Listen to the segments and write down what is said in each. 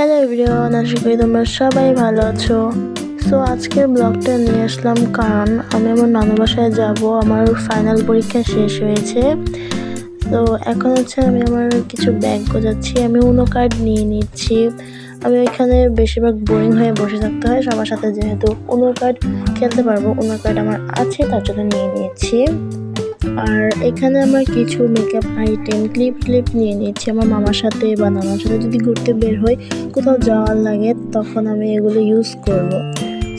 Hello everyone, আশা করি তোমরা সবাই ভালো আছো। সো আজকের ব্লগটা নিয়ে আসলাম কারণ আমি আমার নানু বাসায় যাব, আমার ফাইনাল পরীক্ষা শেষ হয়েছে। তো এখন হচ্ছে আমি আমার কিছু ব্যাগ গোজাচ্ছি, আমি উনো কার্ড নিয়ে নিচ্ছি। আমি ওইখানে বেশিরভাগ বোরিং হয়ে বসে থাকতে হয়, সবার সাথে যেহেতু উনো কার্ড খেলতে পারব উনো কার্ড আমার আছে, তার জন্য নিয়ে নিয়েছি আর এখানে আমার কিছু মেকআপ আইটেম ক্লিপ ক্লিপ নিয়ে নিচ্ছি। আমার মামার সাথে বা নানার সাথে যদি ঘুরতে বের হই, কোথাও যাওয়ার লাগে, তখন আমি এগুলো ইউজ করব।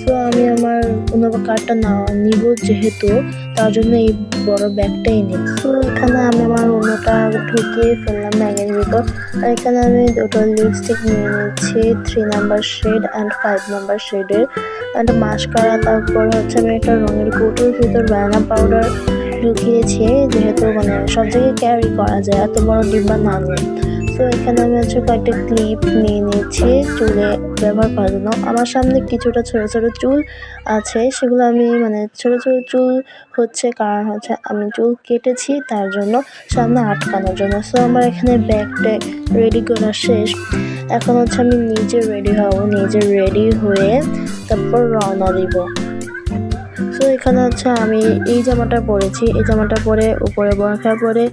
সো আমি আমার কোনো কার্ডটা না নিব যেহেতু, তার জন্য এই বড় ব্যাগটাই নিই। সো এখানে আমি আমার অন্যটা ঢুকিয়ে ফেললাম ব্যাগের ভিতর। আর এখানে আমি দুটো লিপস্টিক নিয়ে নিচ্ছি three number shade and five number শেডের একটা মাস্কারা তারপর হচ্ছে আমি একটা রঙের কৌটোর ভিতর ব্যানানা পাউডার ঢুকিয়েছি, যেহেতু মানে সব জায়গায় ক্যারি করা যায়, এত বড় ডিব্বা না নিয়ে তো এখানে আমি হচ্ছে কয়েকটা ক্লিপ নিয়ে নিয়েছি, চুলে ব্যবহার করার জন্য। আমার সামনে কিছুটা ছোট ছোট চুল আছে, সেগুলো আমি মানে ছোট ছোট চুল হচ্ছে কারণ হচ্ছে আমি চুল কেটেছি, তার জন্য সামনে আটকানোর জন্য। সো আমার এখানে ব্যাগটা রেডি করা শেষ। এখন হচ্ছে আমি নিজে রেডি হব, নিজে রেডি হয়ে তারপর রওনা দিব। সো এখানে হচ্ছে আমি এই জামাটা পরেছি। এই জামাটা পরে উপরে বোরখা পরে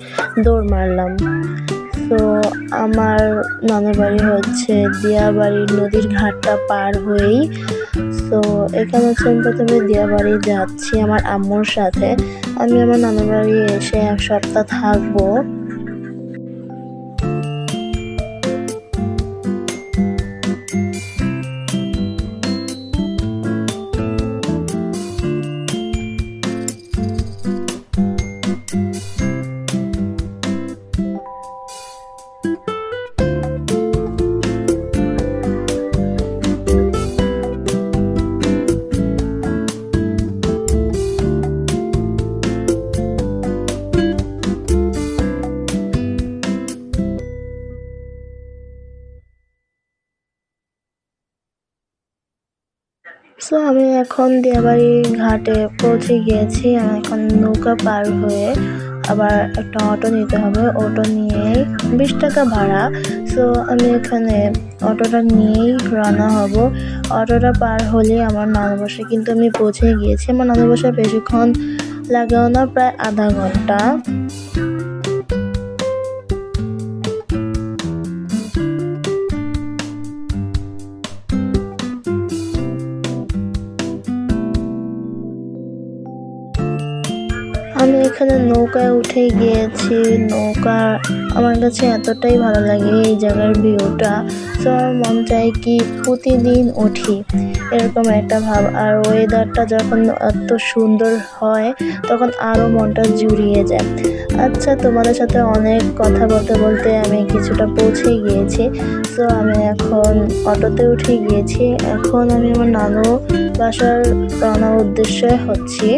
দৌড় মারলাম। তো আমার নানার বাড়ি হচ্ছে দিয়াবাড়ির নদীর ঘাটটা পার হয়েই। তো এখানে হচ্ছে আমি প্রথমে দিয়াবাড়ি যাচ্ছি আমার আম্মুর সাথে। আমি আমার নানার বাড়ি এসে এক সপ্তাহ থাকব। সো আমি এখন দিয়াবাড়ি ঘাটে পৌঁছে গিয়েছি। এখন নৌকা পার হয়ে আবার একটা অটো নিতে হবে। অটো নিয়েই বিশ টাকা ভাড়া। সো আমি এখানে অটোটা নিয়েই রওনা হব। অটোটা পার হলে আমার নানা বাসায় কিন্তু আমি পৌঁছে গিয়েছি। আমার নানা বাসায় বেশিক্ষণ লাগেও না, প্রায় আধা ঘণ্টা। আমি এখানে নৌকায় উঠে গিয়েছি। নৌকা আমার কাছে এতটাই ভালো লাগে এই জায়গার ভিউটা। তো আমার মন চায় কি প্রতিদিন উঠি। এরকম একটা ভাব। আর ওয়েদারটা যখন এত সুন্দর হয়, তখন আরও মনটা জুড়িয়ে যায়। আচ্ছা তোমাদের সাথে অনেক কথা বলতে বলতে আমি কিছুটা পৌঁছে গিয়েছি। তো আমি এখন অটোতে উঠে গিয়েছি। এখন আমি আমার নানু বাসার রওনার উদ্দেশ্যে হচ্ছি।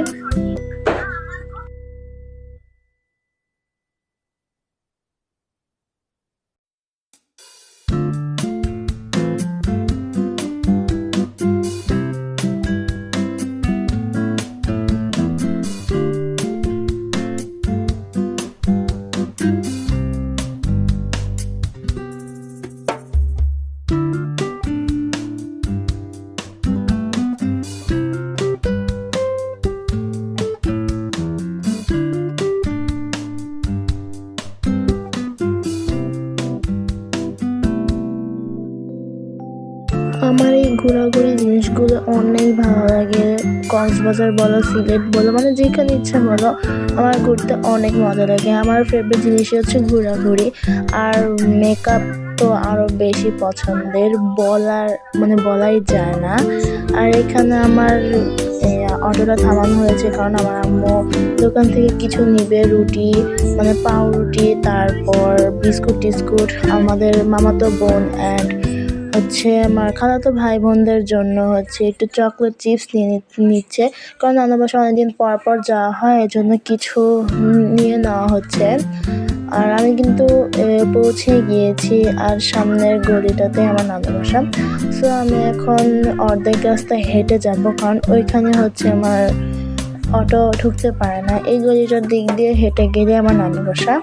আমার এই ঘোরাঘুরি জিনিসগুলো অনেক ভালো লাগে। কক্সবাজার বলো, সিলেট বলো মানে যেখানে ইচ্ছা বলো, আমার ঘুরতে অনেক মজা লাগে। আমার ফেভারিট জিনিসই হচ্ছে ঘোরাঘুরি। আর মেকআপ তো আরও বেশি পছন্দের, বলার মানে বলাই যায় না। আর এখানে আমার অটোটা থামানো হয়েছে কারণ আমার আম্মু দোকান থেকে কিছু নিবে, রুটি মানে পাউরুটি, তারপর বিস্কুট টিস্কুট আমাদের মামাতো বোন অ্যান্ড হচ্ছে আমার খালাতো ভাই বোনদের জন্য হচ্ছে একটু চকলেট চিপস নিয়ে নিচ্ছে। কারণ নানা বাসা অনেকদিন পর পর যাওয়া হয়, এজন্য কিছু নিয়ে নেওয়া হচ্ছে। আর আমি কিন্তু পৌঁছে গিয়েছি আর সামনের গলিটাতে আমার নানা বাসা। সো আমি এখন অর্ধেক রাস্তা হেঁটে যাব, কারণ ওইখানে হচ্ছে আমার অটো ঢুকতে পারে না। এই গলিটার দিক দিয়ে হেঁটে গেলে আমার নানা বাসা।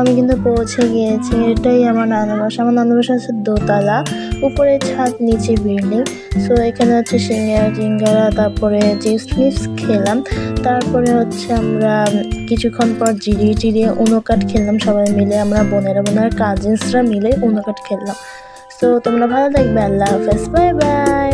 আমি কিন্তু পৌঁছে গিয়েছি, এটাই আমার নানু বাসা। আমার নানু বাসা হচ্ছে দোতলা, উপরে ছাদ, নিচে বিল্ডিং। সো এখানে হচ্ছে সিঙ্গারা টিঙ্গারা তারপরে চিপস ফিপস খেলাম, তারপরে হচ্ছে আমরা কিছুক্ষণ পর জিরিয়ে টিরিয়ে উনোকাট খেললাম সবাই মিলে। আমরা বোনেরা বোনেরা কাজিনসরা মিলে উনোকাট খেললাম। সো তোমরা ভালো থাকবে, আল্লাহ হাফেজ বাই বাই